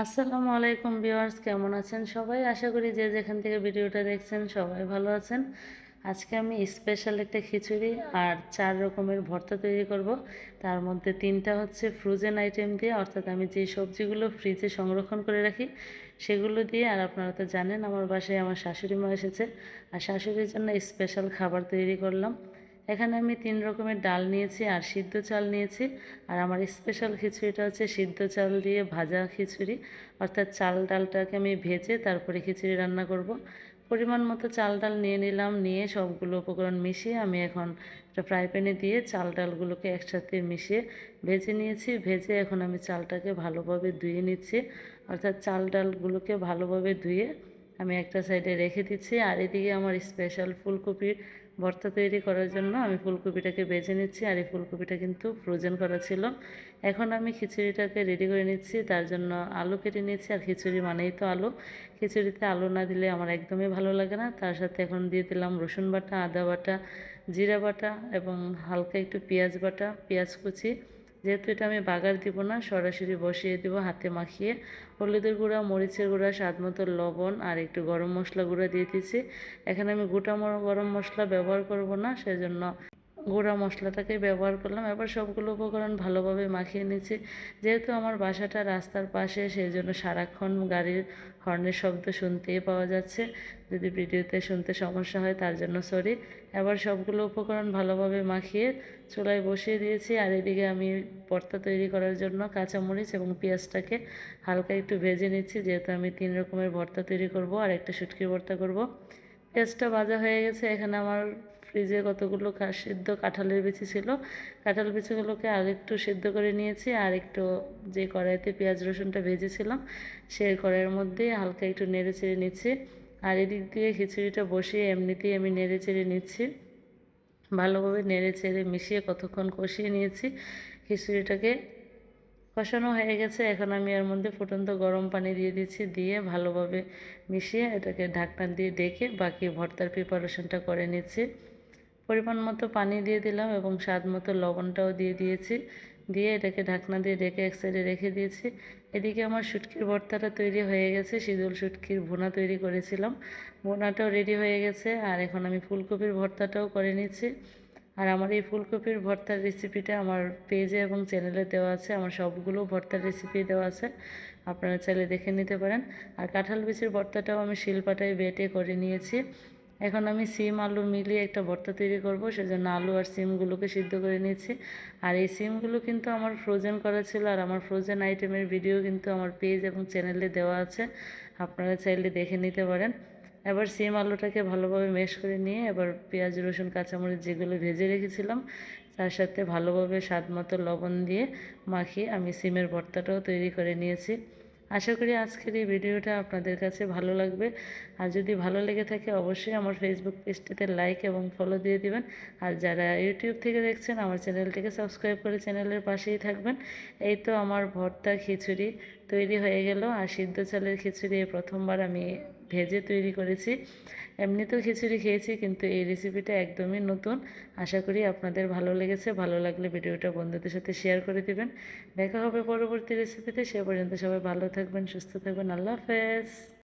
আসসালামু আলাইকুম ভিউয়ার্স, কেমন আছেন সবাই? আশা করি যে যেখান থেকে ভিডিওটা দেখছেন সবাই ভালো আছেন। আজকে আমি স্পেশাল একটা খিচুড়ি আর চার রকমের ভর্তা তৈরি করব। তার মধ্যে তিনটা হচ্ছে ফ্রোজেন আইটেম দিয়ে, অর্থাৎ আমি যে সবজিগুলো ফ্রিজে সংরক্ষণ করে রাখি, সেগুলো দিয়ে, আর আপনারা তো জানেন আমার বাসায় আমার শাশুড়ি মা এসেছে। আর শাশুড়ির জন্য স্পেশাল খাবার তৈরি করলাম। এখানে আমি তিন রকমের ডাল নিয়েছি, আর সিদ্ধ চাল নিয়েছি। আর আমার স্পেশাল খিচুড়িটা হচ্ছে সিদ্ধ চাল দিয়ে ভাজা খিচুড়ি। অর্থাৎ চাল ডালটাকে আমি ভেজে তারপরে খিচুড়ি রান্না করব। পরিমাণ মতো চাল ডাল নিয়ে নিলাম, নিয়ে সবগুলো উপকরণ মিশিয়ে আমি এখন একটা ফ্রাই প্যানে দিয়ে চাল ডালগুলোকে একসাথে মিশিয়ে ভেজে নিয়েছি। ভেজে এখন আমি চালটাকে ভালোভাবে ধুয়ে নিচ্ছি। অর্থাৎ চাল ডালগুলোকে ভালোভাবে ধুয়ে আমি একটা সাইডে রেখে দিচ্ছি। আর এদিকে আমার স্পেশাল ফুলকপির ভর্তা তৈরি করার জন্য আমি ফুলকপিটাকে বেছে নিচ্ছি আর এই ফুলকপিটা কিন্তু ফ্রোজেন করা ছিল। এখন আমি খিচুড়িটাকে রেডি করে নিচ্ছি। তার জন্য আলু কেটে নিচ্ছি আর খিচুড়ি মানেই তো আলু। খিচুড়িতে আলু না দিলে আমার একদমই ভালো লাগে না। তার সাথে এখন দিয়ে দিলাম রসুন বাটা, আদা বাটা, জিরা বাটা এবং হালকা একটু পেঁয়াজ বাটা, পেঁয়াজ কুচি। যেহেতু এটা আমি বাগার দিব না, সরাসরি বসিয়ে দেবো হাতে মাখিয়ে। হলুদের গুঁড়া, মরিচের গুঁড়া, স্বাদ মতো লবণ আর একটু গরম মশলা গুঁড়া দিয়ে দিয়েছি। এখানে আমি গোটা গরম মশলা ব্যবহার করব না, সেজন্য গুঁড়া মশলাটাকে ব্যবহার করলাম। এবার সবগুলো উপকরণ ভালোভাবে মাখিয়ে নিচ্ছি। যেহেতু আমার বাসাটা রাস্তার পাশে সেই জন্য সারাক্ষণ গাড়ির হর্নের শব্দ শুনতেই পাওয়া যাচ্ছে। যদি ভিডিওতে শুনতে সমস্যা হয়, তার জন্য সরি এবার সবগুলো উপকরণ ভালোভাবে মাখিয়ে চুলায় বসিয়ে দিয়েছি। আর এদিকে আমি ভর্তা তৈরি করার জন্য কাঁচামরিচ এবং পেঁয়াজটাকে হালকা একটু ভেজে নিচ্ছি। যেহেতু আমি তিন রকমের ভর্তা তৈরি করব আর একটা শুটকি ভর্তা করব। পেঁয়াজটা ভাজা হয়ে গেছে। এখানে আমার ফ্রিজে কতগুলো সিদ্ধ কাঁঠালের বিচি ছিল। কাঁঠাল বিচিগুলোকে আর একটু সিদ্ধ করে নিয়েছি, আর একটু যে কড়াইতে পেঁয়াজ রসুনটা ভেজেছিলাম সেই কড়াইয়ের মধ্যে হালকা একটু নেড়ে চেড়ে নিচ্ছি। আর এদিক দিয়ে খিচুড়িটা বসিয়ে এমনিতেই আমি নেড়ে চেড়ে নিচ্ছি। ভালোভাবে নেড়ে চেড়ে মিশিয়ে কতক্ষণ কষিয়ে নিয়েছি খিচুড়িটাকে। কষানো হয়ে গেছে, এখন আমি এর মধ্যে ফুটন্ত গরম পানি দিয়ে দিচ্ছি, দিয়ে ভালোভাবে মিশিয়ে এটাকে ঢাকনা দিয়ে ডেকে বাকি ভর্তার প্রিপারেশনটা করে নিচ্ছি। পরিমাণ মতো পানি দিয়ে দিলাম এবং স্বাদ মতো লবণটাও দিয়ে দিয়েছি। দিয়ে এটাকে ঢাকনা দিয়ে ডেকে এক সাইডে রেখে দিয়েছি। এদিকে আমার শুটকির ভর্তাটা তৈরি হয়ে গেছে। শীতল শুটকির ভুনা তৈরি করেছিলাম। ভুনাটাও রেডি হয়ে গেছে আর এখন আমি ফুলকপির ভর্তাটাও করে নিচ্ছি। আর আমার এই ফুলকপির ভর্তার রেসিপিটা আমার পেজে এবং চ্যানেলে দেওয়া আছে। আমার সবগুলো ভর্তার রেসিপি দেওয়া আছে। আপনারা চাইলে দেখে নিতে পারেন। আর কাঁঠাল বিচির ভর্তাটাও আমি শিলপাটায় বেটে করে নিয়েছি। এখন আমি সিম, আলু মিলিয়ে একটা ভর্তা তৈরি করব, সেজন্য আলু আর সিমগুলোকে সিদ্ধ করে নিয়েছি। আর এই সিমগুলো কিন্তু আমার ফ্রোজেন করা ছিল, আর আমার ফ্রোজেন আইটেমের ভিডিও কিন্তু আমার পেজ এবং চ্যানেলে দেওয়া আছে, আপনারা চাইলে দেখে নিতে পারেন। এবার সিম, আলুটাকে ভালোভাবে মেশ করে নিয়ে এবার পেঁয়াজ, রসুন, কাঁচামরিচ যেগুলো ভেজে রেখেছিলাম, তার সাথে ভালোভাবে স্বাদ মতো লবণ দিয়ে মাখিয়ে আমি সিমের ভর্তাটাও তৈরি করে নিয়েছি। আশা করি আজকের এই ভিডিওটা আপনাদের কাছে ভালো লাগবে। আর যদি ভালো লেগে থাকে অবশ্যই আমার ফেসবুক পেজটিতে লাইক এবং ফলো দিয়ে দিবেন। আর যারা ইউটিউব থেকে দেখছেন, আমার চ্যানেলটিকে সাবস্ক্রাইব করে চ্যানেলের পাশেই থাকবেন। এই তো আমার ভর্তা খিচুড়ি তৈরি হয়ে গেল। আর সিদ্ধ চালের খিচুড়ি প্রথমবার আমি ভেজে তৈরি করেছি। এমনিতেও খিচুড়ি খেয়েছি, কিন্তু এই রেসিপিটা একদমই নতুন। আশা করি আপনাদের ভালো লেগেছে। ভালো লাগলে ভিডিওটা বন্ধুদের সাথে শেয়ার করে দিবেন। দেখা হবে পরবর্তী রেসিপিতে সে পর্যন্ত সবাই ভালো থাকবেন, সুস্থ থাকবেন। আল্লাহ হাফেজ।